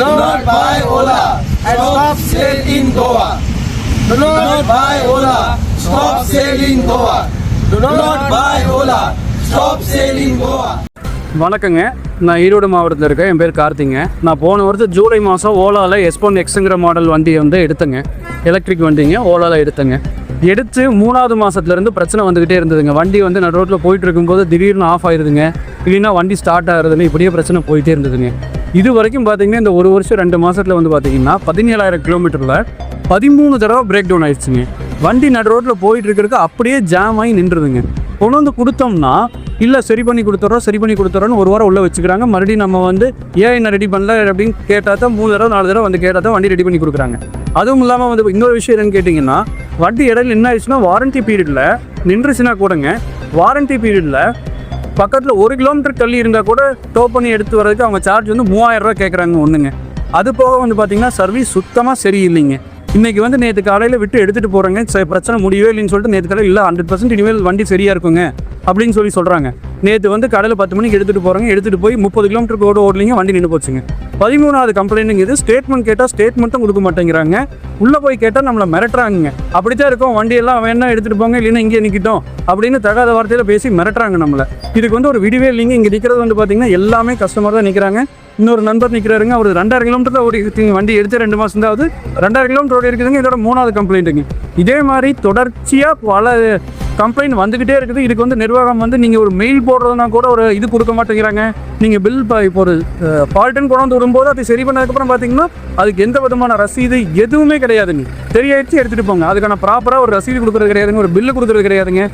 Do not buy Ola stop sale in Goa. Do not buy Ola. Stop sale in Goa. Do not buy Ola. Stop sale in Goa. வணக்கங்க. நான் ஈரோடு மாவட்டத்தில் இருக்கேன். என் பேர் கார்த்திங்க. நான் போன வருஷம் ஜூலை மாதம் ஓலாவில் எஸ்போன் எக்ஸுங்கிற மாடல் வண்டி வந்து எடுத்தேங்க. எலக்ட்ரிக் வண்டிங்க. ஓலாவில் எடுத்தேங்க. எடுத்து மூணாவது மாதத்துலேருந்து பிரச்சனை வந்துக்கிட்டே இருந்ததுங்க. வண்டி வந்து நடு ரோட்டில் போயிட்டு இருக்கும்போது திடீர்னு ஆஃப் ஆயிருதுங்க. இல்லைன்னா வண்டி ஸ்டார்ட் ஆகுறதுன்னு இப்படியே பிரச்சனை போயிட்டே இருந்ததுங்க. இது வரைக்கும் பார்த்தீங்கன்னா இந்த ஒரு வருஷம் ரெண்டு மாதத்தில் வந்து பார்த்தீங்கன்னா பதினேழாயிரம் கிலோமீட்டரில் பதிமூணு தடவை பிரேக் டவுன் ஆயிடுச்சுங்க. வண்டி நடு ரோட்டில் போயிட்டு இருக்கிறதுக்கு அப்படியே ஜாம் ஆகி நின்றுதுங்க. கொண்டு வந்து கொடுத்தோம்னா இல்லை சரி பண்ணி கொடுத்துட்றோம் சரி பண்ணி கொடுத்துறோன்னு ஒரு வாரம் உள்ளே வச்சுக்கிறாங்க. மறுபடியும் நம்ம வந்து ஏன் என்ன ரெடி பண்ணல அப்படின்னு கேட்டால் தான் மூணு தடவை நாலு தடவை வந்து கேட்டால் தான் வண்டி ரெடி பண்ணி கொடுக்குறாங்க. அதுவும் இல்லாமல் வந்து இன்னொரு விஷயம் என்னன்னு கேட்டிங்கன்னா வண்டி இடையில என்ன ஆயிடுச்சுன்னா வாரண்டி பீரியடில் நின்றுச்சுன்னா கூடங்க வாரண்டி பீரியடில் பக்கத்தில் ஒரு கிலோமீட்டர் தள்ளி இருந்தால் கூட டோ பண்ணி எடுத்து வரதுக்கு அவங்க சார்ஜ் வந்து மூவாயிரம் ரூபா கேட்குறாங்க ஒன்றுங்க அது போக வந்து பார்த்தீங்கன்னா சர்வீஸ் சுத்தமாக சரியில்லைங்க. இன்னைக்கு வந்து நேற்று காலையில் விட்டு எடுத்துகிட்டு போகிறேங்க சரி பிரச்சனை முடியவே இல்லைன்னு சொல்லிட்டு நேற்று காலையில் இல்லை ஹண்ட்ரட் பர்சன்ட் இனிமேல் வண்டி சரியாக இருக்குங்க அப்படின்னு சொல்லி சொல்கிறாங்க நேற்று வந்து கடையில் பத்து மணிக்கு எடுத்துகிட்டு போகிறாங்க எடுத்துகிட்டு போய் முப்பது கிலோமீட்டர் ஓட ஓடலிங்க வண்டி நின்று போச்சுங்க. பதிமூணாவது கம்ப்ளைண்ட்டுங்கிறது ஸ்டேட்மெண்ட் கேட்டால் ஸ்டேட்மெண்ட்டும் கொடுக்க மாட்டேங்கிறாங்க. உள்ளே போய் கேட்டால் நம்மளை மிரட்டுறாங்க அப்படித்தான் இருக்கும். வண்டியெல்லாம் வேணா எடுத்துகிட்டு போங்க இல்லைன்னா இங்கே நிற்கிட்டோம் அப்படின்னு தகாத வார்த்தையில் பேசி மிரட்டுறாங்க நம்மளை. இதுக்கு வந்து ஒரு விடிவே இல்லைங்க. இங்கே நிற்கிறது வந்து பார்த்தீங்கன்னா எல்லாமே கஸ்டமர் தான் நிற்கிறாங்க இன்னொரு நண்பர் நிற்கிறாருங்க அவர் ரெண்டாயிரம் கிலோமீட்டர் தான் ஓடி இருக்குங்க வண்டி எடுத்து ரெண்டு மாதம் தான் ஆகுது. ரெண்டாயிரம் கிலோமீட்டர் ஓடி இருக்குதுங்க. இதோட மூணாவது கம்ப்ளைண்ட்டுங்க. இதே மாதிரி தொடர்ச்சியாக பல கம்ப்ளைண்ட் வந்துக்கிட்டே இருக்குது. இதுக்கு வந்து நிர்வாகம் வந்து நீங்கள் ஒரு மெயில் போடுறதுனா கூட ஒரு இது கொடுக்க மாட்டேங்கிறாங்க. நீங்கள் பில் இப்போ ஒரு ஃபால்ட்டுன்னு கொண்டு வந்து விடும்போது அதை சரி பண்ணதுக்கப்புறம் பார்த்தீங்கன்னா அதுக்கு எந்த விதமான ரசீது எதுவுமே கிடையாதுங்க. தெரியாச்சு எடுத்துகிட்டு போங்க. அதுக்கான ப்ராப்பராக ஒரு ரசீது கொடுக்குறது கிடையாதுங்க. ஒரு பில்லு கொடுக்குறது கிடையாதுங்க.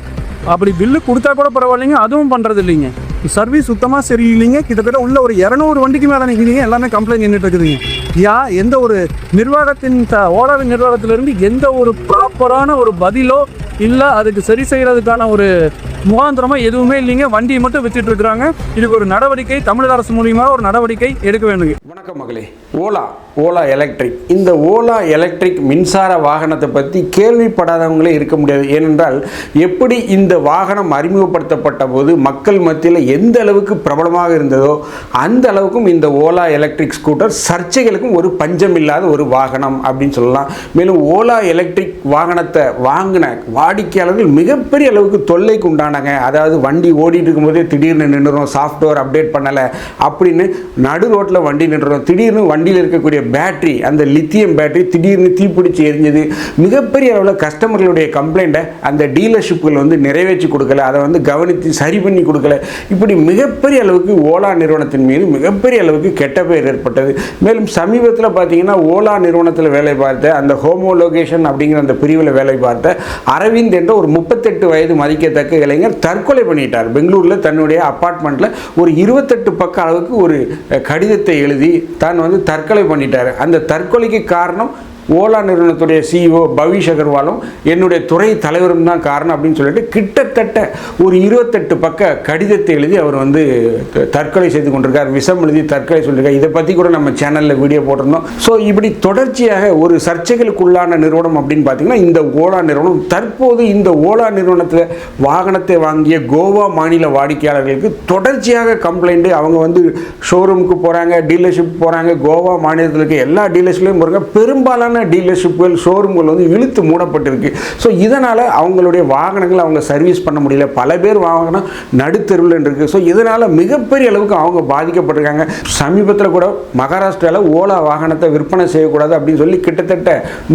அப்படி பில்லு கொடுத்தா கூட பரவாயில்லைங்க அதுவும் பண்ணுறது இல்லைங்க. சர்வீஸ் சுத்தமாக சரியில்லைங்க கிட்டத்தட்ட உள்ள ஒரு இரநூறு வண்டிக்கு மேலே நிற்கிறீங்க எல்லாமே கம்ப்ளைண்ட் நின்றுட்டு இருக்குதுங்க. யா எந்த ஒரு நிர்வாகத்தின் த ஓலாவின் நிர்வாகத்திலிருந்து எந்த ஒரு ப்ராப்பரான ஒரு பதிலோ இல்லை அதுக்கு சரி செய்கிறதுக்கான ஒரு முகாந்திரமாக எதுவுமே இல்லைங்க. வண்டியை மட்டும் வச்சுட்டு இருக்கிறாங்க. இதுக்கு ஒரு நடவடிக்கை தமிழக அரசு மூலியமாக ஒரு நடவடிக்கை எடுக்க வேண்டும் வணக்கம் மகளே. ஓலா. ஓலா எலக்ட்ரிக். இந்த ஓலா எலக்ட்ரிக் மின்சார வாகனத்தை பற்றி கேள்விப்படாதவங்களே இருக்க முடியாது. ஏனென்றால் எப்படி இந்த வாகனம் அறிமுகப்படுத்தப்பட்ட போது மக்கள் மத்தியில் எந்த அளவுக்கு பிரபலமாக இருந்ததோ அந்த அளவுக்கும் இந்த ஓலா எலக்ட்ரிக் ஸ்கூட்டர் சர்ச்சைகளுக்கும் ஒரு பஞ்சம் இல்லாத ஒரு வாகனம் அப்படின்னு சொல்லலாம். மேலும் ஓலா எலக்ட்ரிக் வாகனத்தை வாங்கின வாடிக்கையாளர்கள் மிகப்பெரிய அளவுக்கு தொல்லைக்கு உண்டானாங்க. அதாவது வண்டி ஓடிட்டு இருக்கும்போதே திடீர்னு நின்றுறோம் சாஃப்ட்வேர் அப்டேட் பண்ணலை அப்படின்னு நடு ரோட்டில் வண்டி நின்றுரும். திடீர்னு வண்டியில் இருக்கக்கூடிய பேட்டரி அந்த லித்தியம் பேட்டரி திடீர்னு தீப்பிடிச்சு எரிஞ்சது மிகப்பெரிய அளவில் கஸ்டமர்களுடைய கம்ப்ளைண்ட்டை அந்த டீலர்ஷிப்புகள் வந்து நிறைவேற்றி கொடுக்கல அதை வந்து கவனித்து சரி பண்ணி கொடுக்கல. இப்படி மிகப்பெரிய அளவுக்கு ஓலா நிறுவனத்தின் மீது மிகப்பெரிய அளவுக்கு கெட்ட பெயர் ஏற்பட்டது. மேலும் சமீபத்தில் பார்த்தீங்கன்னா ஓலா நிறுவனத்தில் வேலை பார்த்த அந்த ஹோமோலோகேஷன் அப்படிங்கிற அந்த பிரிவில் வேலை பார்த்த அரவிந்த் என்ற ஒரு முப்பத்தெட்டு வயது மதிக்கத்தக்க இளைஞர் தற்கொலை பண்ணிட்டார். பெங்களூரில் தன்னுடைய அப்பார்ட்மெண்ட்டில் ஒரு இருபத்தெட்டு பக்க அளவுக்கு ஒரு கடிதத்தை எழுதி தான் வந்து தற்கொலை பண்ணிட்டாரு அந்த தற்கொலைக்கு காரணம் ஓலா நிறுவனத்துடைய சிஇஓ பவிஷ் அகர்வாலும் என்னுடைய துறை தலைவரும் தான் காரணம் அப்படின்னு சொல்லிட்டு கிட்டத்தட்ட ஒரு இருபத்தெட்டு பக்க கடிதத்தை எழுதி அவர் வந்து தற்கொலை செய்து கொண்டிருக்கார். விஷம் எழுதி தற்கொலை சொல்லியிருக்கார். இதை பற்றி கூட நம்ம சேனலில் வீடியோ போட்டிருந்தோம். ஸோ இப்படி தொடர்ச்சியாக ஒரு சர்ச்சைகளுக்குள்ளான நிறுவனம் அப்படின்னு பார்த்தீங்கன்னா இந்த ஓலா நிறுவனம் தற்போது இந்த ஓலா நிறுவனத்தில் வாகனத்தை வாங்கிய கோவா மாநில வாடிக்கையாளர்களுக்கு தொடர்ச்சியாக கம்ப்ளைண்ட்டு அவங்க வந்து ஷோரூமுக்கு போகிறாங்க டீலர்ஷிப் போகிறாங்க கோவா மாநிலத்தில் இருக்க எல்லா டீலர்ஷிப்லையும் போகிறாங்க பெரும்பாலான டீலர்ஷிப்புகள் ஷோரூம்கள் வந்து இழுத்து மூடப்பட்டிருக்கு. ஸோ இதனால் அவங்களுடைய வாகனங்களை அவங்க சர்வீஸ் பண்ண முடியல. பல பேர் வாகனம் நடுத்தெருவில் இருக்குது ஸோ இதனால் மிகப்பெரிய அளவுக்கு அவங்க பாதிக்கப்பட்டிருக்காங்க. சமீபத்தில் கூட மகாராஷ்டிராவில் ஓலா வாகனத்தை விற்பனை செய்யக்கூடாது அப்படின்னு சொல்லி கிட்டத்தட்ட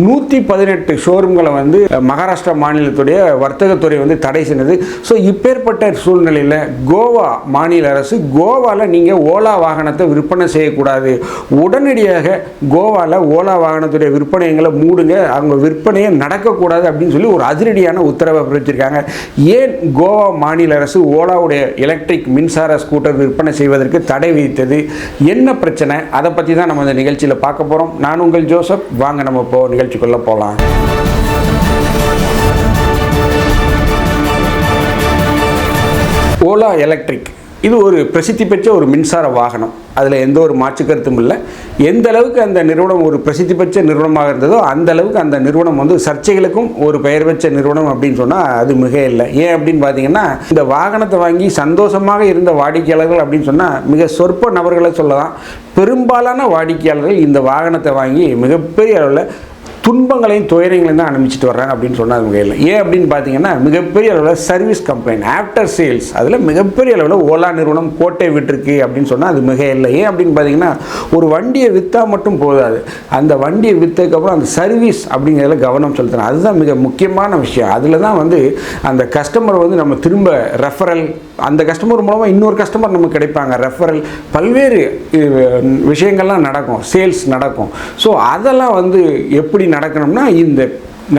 நூற்றி பதினெட்டு ஷோரூம்களை வந்து மகாராஷ்டிரா மாநிலத்துடைய வர்த்தகத்துறை வந்து தடை செய்தது ஸோ இப்பேற்பட்ட சூழ்நிலையில் கோவா மாநில அரசு கோவாவில் நீங்கள் ஓலா வாகனத்தை விற்பனை செய்யக்கூடாது. உடனடியாக கோவாவில் ஓலா வாகனத்துடைய விற்பனைகளை மூடுங்க அவங்க விற்பனையே நடக்கக்கூடாது அப்படின்னு சொல்லி ஒரு அதிரடியான உத்தரவை பிறப்பிச்சிருக்காங்க. ஏன் கோவா மாநில அரசு ஓலாவுடைய எலக்ட்ரிக் மின்சார ஸ்கூட்டர் விற்பனை செய்வதற்கு தடை விதித்தது? என்ன பிரச்சனை? அதை பற்றி தான் நம்ம இந்த நிகழ்ச்சியில் பார்க்க போகிறோம் நான் உங்கள் ஜோசப். வாங்க நம்ம இப்போ நிகழ்ச்சிக்குள்ளே போகலாம் ஓலா எலக்ட்ரிக் இது ஒரு பிரசித்தி பெற்ற ஒரு மின்சார வாகனம். அதில் எந்த ஒரு மாற்று கருத்தும் இல்லை. எந்த அளவுக்கு அந்த நிறுவனம் ஒரு பிரசித்தி பெற்ற நிறுவனமாக இருந்ததோ அந்த அளவுக்கு அந்த நிறுவனம் வந்து சர்ச்சைகளுக்கும் ஒரு பெயர் பெற்ற நிறுவனம் அப்படின்னு சொன்னால் அது மிக இல்லை. ஏன் அப்படின்னு பார்த்தீங்கன்னா இந்த வாகனத்தை வாங்கி சந்தோஷமாக இருந்த வாடிக்கையாளர்கள் அப்படின்னு சொன்னால் மிக சொற்ப நபர்களை சொல்லலாம். பெரும்பாலான வாடிக்கையாளர்கள் இந்த வாகனத்தை வாங்கி மிகப்பெரிய அளவில் துன்பங்களையும் துயரங்களையும் தான் அனுப்பிச்சிட்டு வர்றாங்க அப்படின்னு சொன்னால் அது இல்லை ஏன் அப்படின்னு பார்த்தீங்கன்னா மிகப்பெரிய அளவில் சர்வீஸ் கம்பெனி ஆஃப்டர் சேல்ஸ் அதில் மிகப்பெரிய அளவில் ஓலா நிறுவனம் கோட்டை விட்டுருக்கு அப்படின்னு சொன்னால் அது மிக இல்லை ஏன் அப்படின்னு பார்த்தீங்கன்னா ஒரு வண்டியை விற்றா மட்டும் போதாது. அந்த வண்டியை விற்றதுக்கப்புறம் அந்த சர்வீஸ் அப்படிங்கிறதுல கவனம் செலுத்தணும். அதுதான் மிக முக்கியமான விஷயம். அதில் தான் வந்து அந்த கஸ்டமர் வந்து நம்ம திரும்ப ரெஃபரல் அந்த கஸ்டமர் மூலமாக இன்னொரு கஸ்டமர் நமக்கு கிடைப்பாங்க. ரெஃபரல் பல்வேறு விஷயங்கள்லாம் நடக்கும். சேல்ஸ் நடக்கும். ஸோ அதெல்லாம் வந்து எப்படி நடக்கணும்னா இந்த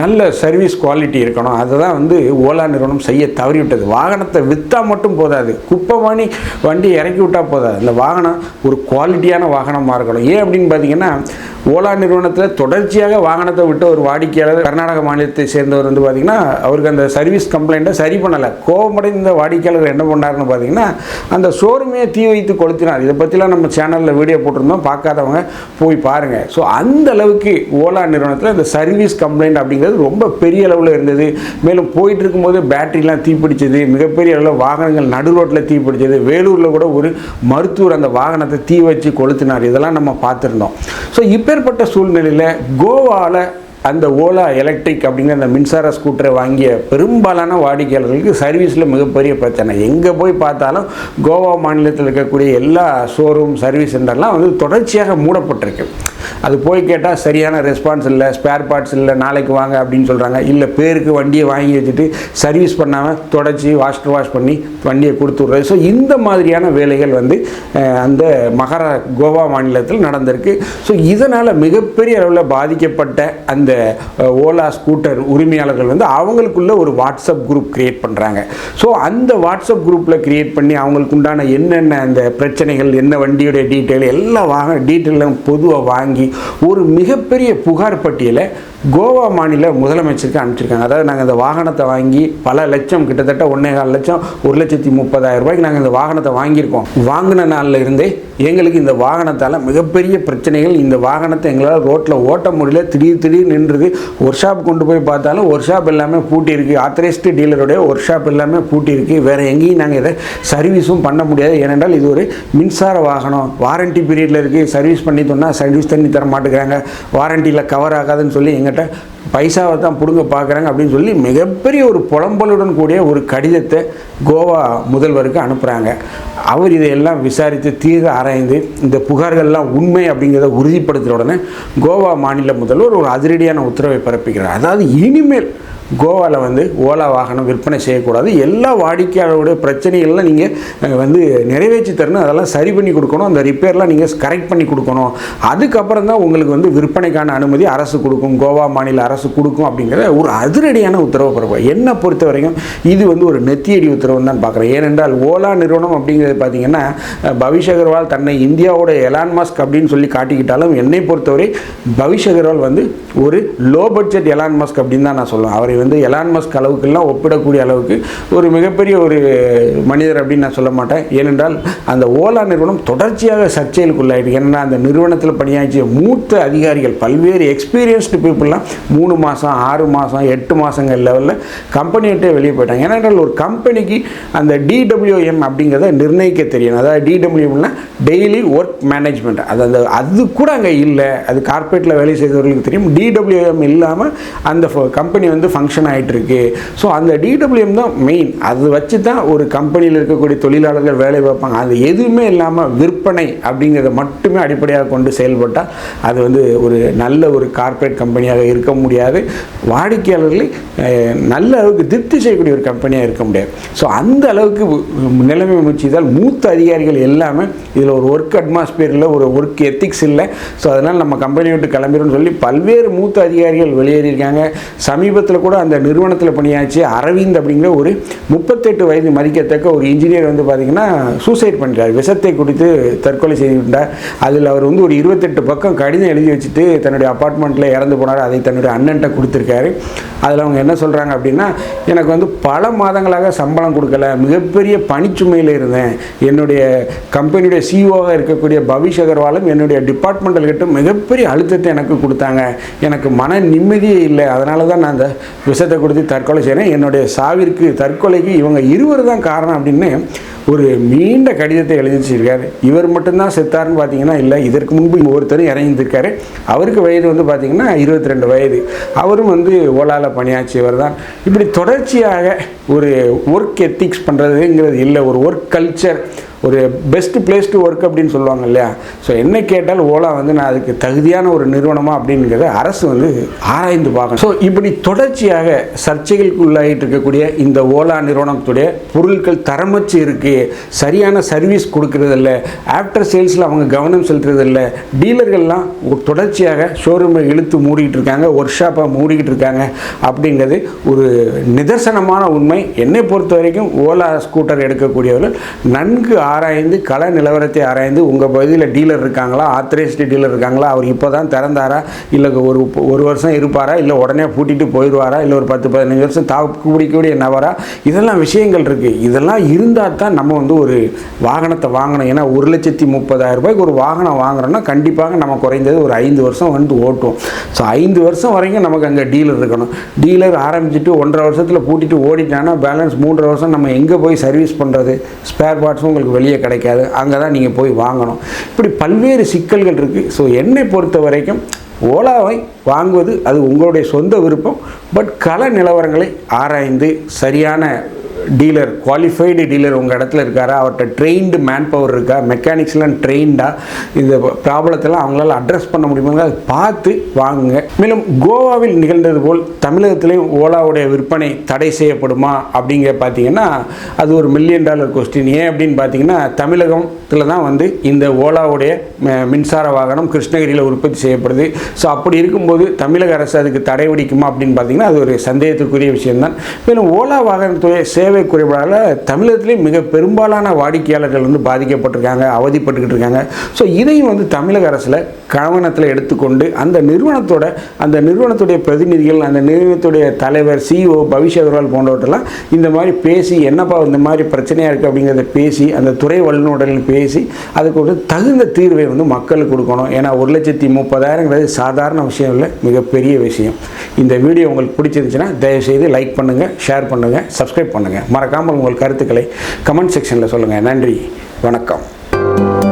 நல்ல சர்வீஸ் குவாலிட்டி இருக்கணும். அதை தான் வந்து ஓலா நிறுவனம் செய்ய தவறிவிட்டது. வாகனத்தை விற்றா மட்டும் போதாது. குப்பை வாணி வண்டி இறக்கி விட்டால் போதாது. அந்த வாகனம் ஒரு குவாலிட்டியான வாகனமாக இருக்கணும். ஏன் அப்படின்னு பார்த்தீங்கன்னா ஓலா நிறுவனத்தில் தொடர்ச்சியாக வாகனத்தை விட்ட ஒரு வாடிக்கையாளர் கர்நாடக மாநிலத்தை சேர்ந்தவர் வந்து பார்த்தீங்கன்னா அவருக்கு அந்த சர்வீஸ் கம்ப்ளைண்ட்டை சரி பண்ணலை. கோபமடைந்த வாடிக்கையாளர் என்ன பண்ணாருன்னு பார்த்தீங்கன்னா அந்த ஷோரூமே தீ வைத்து கொளுத்தினார். இதை பற்றிலாம் நம்ம சேனலில் வீடியோ போட்டிருந்தோம். பார்க்காதவங்க போய் பாருங்கள் ஸோ அந்த அளவுக்கு ஓலா நிறுவனத்தில் இந்த சர்வீஸ் கம்ப்ளைண்ட் அப்படிங்கிறது ரொம்ப பெரிய அளவில் இருந்தது. மேலும் போயிட்டு இருக்கும்போது பேட்டரிலாம் தீப்பிடிச்சது. மிகப்பெரிய அளவில் வாகனங்கள் நடு ரோட்டில் தீப்பிடிச்சது. வேலூரில் கூட ஒரு மருத்துவர் அந்த வாகனத்தை தீ வச்சு கொளுத்தினார். இதெல்லாம் நம்ம பார்த்துருந்தோம். ஸோ இப்பேற்பட்ட சூழ்நிலையில் கோவாவில் அந்த ஓலா எலக்ட்ரிக் அப்படிங்கிற அந்த மின்சார ஸ்கூட்டரை வாங்கிய பெரும்பாலான வாடிக்கையாளர்களுக்கு சர்வீஸில் மிகப்பெரிய பிரச்சனை. எங்கே போய் பார்த்தாலும் கோவா மாநிலத்தில் இருக்கக்கூடிய எல்லா ஷோரூம் சர்வீஸ் சென்டர்லாம் வந்து தொடர்ச்சியாக மூடப்பட்டிருக்கு. அது போய் கேட்டால் சரியான ரெஸ்பான்ஸ் இல்லை ஸ்பேர் பார்ட்ஸ் இல்லை நாளைக்கு வாங்க அப்படின்னு சொல்கிறாங்க இல்லை பேருக்கு வண்டியை வாங்கி வச்சுட்டு சர்வீஸ் பண்ணாமல் தொடச்சி வாஷ் வாஷ் பண்ணி வண்டியை கொடுத்து ஸோ இந்த மாதிரியான வேலைகள் வந்து அந்த மகாரா கோவா மாநிலத்தில் நடந்திருக்கு. ஸோ இதனால் மிகப்பெரிய அளவில் பாதிக்கப்பட்ட அந்த ஓலா ஸ்கூட்டர் உரிமையாளர்கள் வந்து அவங்களுக்குள்ள ஒரு வாட்ஸ்அப் குரூப் கிரியேட் பண்ணுறாங்க ஸோ அந்த வாட்ஸ்அப் குரூப்பில் கிரியேட் பண்ணி அவங்களுக்கு உண்டான என்னென்ன அந்த பிரச்சனைகள் என்ன வண்டியோட டீட்டெயில் எல்லா வாங்க டீட்டெயிலும் பொதுவாக வாங்கி ஒரு மிகப்பெரிய புகார் பட்டியலை கோவா மாநில முதலமைச்சருக்கு அனுப்பிச்சிருக்காங்க. அதாவது நாங்கள் இந்த வாகனத்தை வாங்கி பல லட்சம் கிட்டத்தட்ட ஒன்றே கால் லட்சம் ஒரு லட்சத்தி முப்பதாயிரம் ரூபாய்க்கு நாங்கள் இந்த வாகனத்தை வாங்கியிருக்கோம். வாங்கின நாளில் இருந்தே எங்களுக்கு இந்த வாகனத்தால் மிகப்பெரிய பிரச்சனைகள் இந்த வாகனத்தை எங்களால் ரோட்டில் ஓட்ட முடியல. திடீர் திடீர் நின்றுது. ஒர்க் ஷாப் கொண்டு போய் பார்த்தாலும் ஒர்க் ஷாப் எல்லாமே பூட்டியிருக்கு. ஆத்தரைஸ்டு டீலருடைய ஒர்க் ஷாப் எல்லாமே பூட்டி வேறு எங்கேயும் நாங்கள் இதை சர்வீஸும் பண்ண முடியாது. ஏனென்றால் இது ஒரு மின்சார வாகனம். வாரண்டி பீரியடில் இருக்குது சர்வீஸ் பண்ணி சொன்னால் சர்வீஸ் பண்ணி தர மாட்டேங்கிறாங்க வாரண்டியில் கவர் ஆகாதுன்னு சொல்லி எங்கிட்ட பைசாவை தான் பிடுங்க பார்க்குறாங்க அப்படின்னு சொல்லி மிகப்பெரிய ஒரு புலம்பலுடன் கூடிய ஒரு கடிதத்தை கோவா முதல்வருக்கு அனுப்புகிறாங்க அவர் இதையெல்லாம் விசாரித்து தீர ஆராய்ந்து இந்த புகார்கள்லாம் உண்மை அப்படிங்கிறத உறுதிப்படுத்தின உடனே கோவா மாநில முதல்வர் ஒரு அதிரடியான உத்தரவை பிறப்பிக்கிறார். அதாவது இனிமேல் கோவாவில் வந்து ஓலா வாகனம் விற்பனை செய்யக்கூடாது. எல்லா வாடிக்கையாளருடைய பிரச்சனைகள்லாம் நீங்கள் வந்து நிறைவேற்றி தரணும். அதெல்லாம் சரி பண்ணி கொடுக்கணும். அந்த ரிப்பேர்லாம் நீங்கள் கரெக்ட் பண்ணி கொடுக்கணும். அதுக்கப்புறம் தான் உங்களுக்கு வந்து விற்பனைக்கான அனுமதி அரசு கொடுக்கும். கோவா மாநில அரசு கொடுக்கும் அப்படிங்கிறத ஒரு அதிரடியான உத்தரவு பிறப்பு என்னை பொறுத்த வரைக்கும் இது வந்து ஒரு நெத்தியடி உத்தரவுன்னு தான் பார்க்குறேன். ஏனென்றால் ஓலா நிறுவனம் அப்படிங்கிறது பார்த்தீங்கன்னா பவிஷ் அகர்வால் தன்னை இந்தியாவோட எலான் மாஸ்க் அப்படின்னு சொல்லி காட்டிக்கிட்டாலும் என்னை பொறுத்தவரை பவிஷ் அகர்வால் வந்து ஒரு லோ பட்ஜெட் எலான் மாஸ்க் அப்படின்னு தான் நான் சொல்லுவேன். அவரை வந்து எலான் மஸ்க் அளவுக்கெல்லாம் ஒப்பிடக்கூடிய அளவுக்கு ஒரு மிகப்பெரிய ஒரு மனிதர் அப்படின்னு நான் சொல்ல மாட்டேன். ஏனென்றால் அந்த ஓலா நிறுவனம் தொடர்ச்சியாக சர்ச்சைகளுக்குள்ளாயிருக்கு ஏன்னா அந்த நிறுவனத்தில் பணியாற்றிய மூத்த அதிகாரிகள் பல்வேறு எக்ஸ்பீரியன்ஸ்டு பீப்புளெலாம் மூணு மாதம் ஆறு மாதம் எட்டு மாதங்கள் லெவலில் கம்பெனி விட்டே வெளியே போயிட்டாங்க. ஏனென்றால் ஒரு கம்பெனிக்கு அந்த டிடபிள்யூஎம் அப்படிங்கிறத நிர்ணயிக்க தெரியணும் அதாவது டிடபிள்யூஎம்னா டெய்லி ஒர்க் மேனேஜ்மெண்ட் அது அந்த அது கூட அங்கே இல்லை. அது கார்பரேட்டில் வேலை செய்தவர்களுக்கு தெரியும். டிடபிள்யூஎம் இல்லாமல் அந்த கம்பெனி வந்து ஃபங்க்ஷன் ஆகிட்டுருக்கு ஸோ அந்த டிடபிள்யூஎம் தான் மெயின் அது வச்சு தான் ஒரு கம்பெனியில் இருக்கக்கூடிய தொழிலாளர்கள் வேலை பார்ப்பாங்க. அது எதுவுமே இல்லாமல் விற்பனை அப்படிங்கிறத மட்டுமே அடிப்படையாக கொண்டு செயல்பட்டால் அது வந்து ஒரு நல்ல ஒரு கார்ப்பரேட் கம்பெனியாக இருக்க முடியாது. வாடிக்கையாளர்களை நல்ல அளவுக்கு திருப்தி செய்யக்கூடிய ஒரு கம்பெனியாக இருக்க முடியாது. ஸோ அந்த அளவுக்கு நிலைமை முயற்சித்தால் மூத்த அதிகாரிகள் எல்லாமே இதில் ஒரு ஒர்க் அட்மாஸ்பியரில் ஒரு ஒர்க் எத்திக்ஸ் இல்லை. ஸோ அதனால் நம்ம கம்பெனி விட்டு கிளம்பிடும்னு சொல்லி பல்வேறு மூத்த அதிகாரிகள் வெளியேறியிருக்காங்க. சமீபத்தில் கூட அந்த நிறுவனத்தில் பணியாச்சு. அரவிந்த் அப்படிங்கிற ஒரு முப்பத்தெட்டு வயது மதிக்கத்தக்க ஒரு இன்ஜினியர் வந்து பார்த்திங்கன்னா சூசைட் பண்ணுறார் விஷத்தை குடித்து தற்கொலை செய்துட்டார் அதில் அவர் வந்து ஒரு இருபத்தெட்டு பக்கம் கடிதம் எழுதி வச்சுட்டு தன்னுடைய அப்பார்ட்மெண்ட்டில் இறந்து போனார். அதை தன்னுடைய அண்ணன்ட்ட கொடுத்துருக்காரு. அதில் அவங்க என்ன சொல்கிறாங்க அப்படின்னா எனக்கு வந்து பல மாதங்களாக சம்பளம் கொடுக்கல. மிகப்பெரிய பணிச்சுமையில் இருந்தேன். என்னுடைய கம்பெனியுடைய சிஓவாக இருக்கக்கூடிய பவிஷ் அகர்வாலும் என்னுடைய டிபார்ட்மெண்டல் கிட்ட மிகப்பெரிய அழுத்தத்தை எனக்கு கொடுத்தாங்க. எனக்கு மன நிம்மதியே இல்லை. அதனால தான் நான் அந்த விஷத்தை கொடுத்து தற்கொலை செய்கிறேன் என்னுடைய சாவிற்கு தற்கொலைக்கு இவங்க இருவர் தான் காரணம் அப்படின்னு ஒரு நீண்ட கடிதத்தை எழுதி வச்சிருக்காரு. இவர் மட்டும்தான் செத்தாருன்னு பார்த்தீங்கன்னா இல்லை இதற்கு முன்பு ஒருத்தர் இறங்கியிருக்காரு. அவருக்கு வயது வந்து பார்த்திங்கன்னா இருபத்தி ரெண்டு வயது. அவரும் வந்து ஓலாவில் பணியாற்றியவர் தான் இப்படி தொடர்ச்சியாக ஒரு ஒர்க் எத்திக்ஸ் பண்ணுறதுங்கிறது இல்லை ஒரு ஒர்க் கல்ச்சர் ஒரு பெஸ்ட் பிளேஸ் டு ஒர்க் அப்படின்னு சொல்லுவாங்க இல்லையா? ஸோ என்ன கேட்டால் ஓலா வந்து நான் அதுக்கு தகுதியான ஒரு நிறுவனமாக அப்படிங்கிறத அரசு வந்து ஆராய்ந்து பார்க்கணும். ஸோ இப்படி தொடர்ச்சியாக சர்ச்சைகளுக்கு உள்ளாகிட்டு இருக்கக்கூடிய இந்த ஓலா நிறுவனத்துடைய பொருட்கள் தரமச்சு இருக்குது சரியான சர்வீஸ் கொடுக்கறதில்ல. ஆஃப்டர் சேல்ஸில் அவங்க கவனம் செலுத்துறதில்ல. டீலர்கள்லாம் தொடர்ச்சியாக ஷோரூமை இழுத்து மூடிக்கிட்டு இருக்காங்க. ஒர்க் ஷாப்பை மூடிக்கிட்டு இருக்காங்க. அப்படிங்கிறது ஒரு நிதர்சனமான உண்மை. என்னை பொறுத்த வரைக்கும் ஓலா ஸ்கூட்டர் எடுக்கக்கூடியவர்கள் நன்கு ஆராய்ந்து கள நிலவரத்தை ஆராய்ந்து உங்கள் பகுதியில் டீலர் இருக்காங்களா? ஆத்தரைஸ்டு டீலர் இருக்காங்களா? அவர் இப்போ தான் திறந்தாரா? இல்லை ஒரு ஒரு வருஷம் இருப்பாரா? இல்லை உடனே பூட்டிட்டு போயிடுவாரா? இல்லை ஒரு பத்து பதினஞ்சு வருஷம் தாக்கு பிடிக்கக்கூடிய நபரா? இதெல்லாம் விஷயங்கள் இருக்குது இதெல்லாம் இருந்தால் தான் நம்ம வந்து ஒரு வாகனத்தை வாங்கணும். ஏன்னா ஒரு லட்சத்தி முப்பதாயிரம் ரூபாய்க்கு ஒரு வாகனம் வாங்குறோம்னா கண்டிப்பாக நம்ம குறைந்தது ஒரு ஐந்து வருஷம் வந்து ஓட்டும். ஸோ ஐந்து வருஷம் வரைக்கும் நமக்கு அங்கே டீலர் இருக்கணும். டீலர் ஆரம்பிச்சுட்டு ஒன்றரை வருஷத்தில் பூட்டிட்டு ஓடிட்டானா பேலன்ஸ் மூன்றரை வருஷம் நம்ம எங்கே போய் சர்வீஸ் பண்ணுறது ஸ்பேர் பார்ட்ஸும் உங்களுக்கு வெளியே கிடைக்காது. அங்கே தான் நீங்கள் போய் வாங்கணும். இப்படி பல்வேறு சிக்கல்கள் இருக்குது ஸோ என்னை பொறுத்த வரைக்கும் ஓலாவை வாங்குவது அது உங்களுடைய சொந்த விருப்பம். பட் கள நிலவரங்களை ஆராய்ந்து சரியான டீலர் குவாலிஃபைடு டீலர் உங்கள் இடத்துல இருக்காரா? அவர்கிட்ட ட்ரெயின்டு மேன் பவர் இருக்கா மெக்கானிக்ஸ்லாம் ட்ரெயின்டா இந்த ப்ராப்ளத்தெல்லாம் அவங்களால அட்ரஸ் பண்ண முடியுமா அதை பார்த்து வாங்குங்க. மேலும் கோவாவில் நிகழ்ந்தது போல் தமிழகத்திலையும் ஓலாவுடைய விற்பனை தடை செய்யப்படுமா? அப்படிங்கிற பார்த்தீங்கன்னா அது ஒரு மில்லியன் டாலர் கொஸ்டின் ஏன் அப்படின்னு பார்த்தீங்கன்னா தமிழகத்தில் தான் வந்து இந்த ஓலாவுடைய மின்சார வாகனம் கிருஷ்ணகிரியில் உற்பத்தி செய்யப்படுது. ஸோ அப்படி இருக்கும்போது தமிழக அரசு அதுக்கு தடை விடிக்குமா அப்படின்னு பார்த்தீங்கன்னா அது ஒரு சந்தேகத்துக்குரிய விஷயம்தான். மேலும் ஓலா வாகனத்துடைய சேவை குறைபாடால் தமிழகத்திலே மிக பெரும்பாலான வாடிக்கையாளர்கள் வந்து பாதிக்கப்பட்டிருக்காங்க அவதிப்பட்டுக்கிட்டு இருக்காங்க. ஸோ இதையும் வந்து தமிழக அரசில் கவனத்தில் எடுத்துக்கொண்டு அந்த நிறுவனத்தோட அந்த நிறுவனத்துடைய பிரதிநிதிகள் அந்த நிறுவனத்துடைய தலைவர் சிஇஓ பவிஷ் அகர்வால் போன்றவற்றெல்லாம் இந்த மாதிரி பேசி என்னப்பா இந்த மாதிரி பிரச்சனையாக இருக்குது அப்படிங்கிறத பேசி அந்த துறை வல்லுநர்கள் பேசி அதுக்கு ஒரு தகுந்த தீர்வை வந்து மக்களுக்கு கொடுக்கணும். ஏன்னா ஒரு லட்சத்தி முப்பதாயிரங்கிறது சாதாரண விஷயம் இல்லை மிகப்பெரிய விஷயம். இந்த வீடியோ உங்களுக்கு பிடிச்சிருந்துச்சுன்னா தயவுசெய்து லைக் பண்ணுங்கள் ஷேர் பண்ணுங்கள் சப்ஸ்கிரைப் பண்ணுங்கள் மறக்காமல் உங்கள் கருத்துக்களை கமெண்ட் செக்ஷனில் சொல்லுங்கள் நன்றி. வணக்கம்.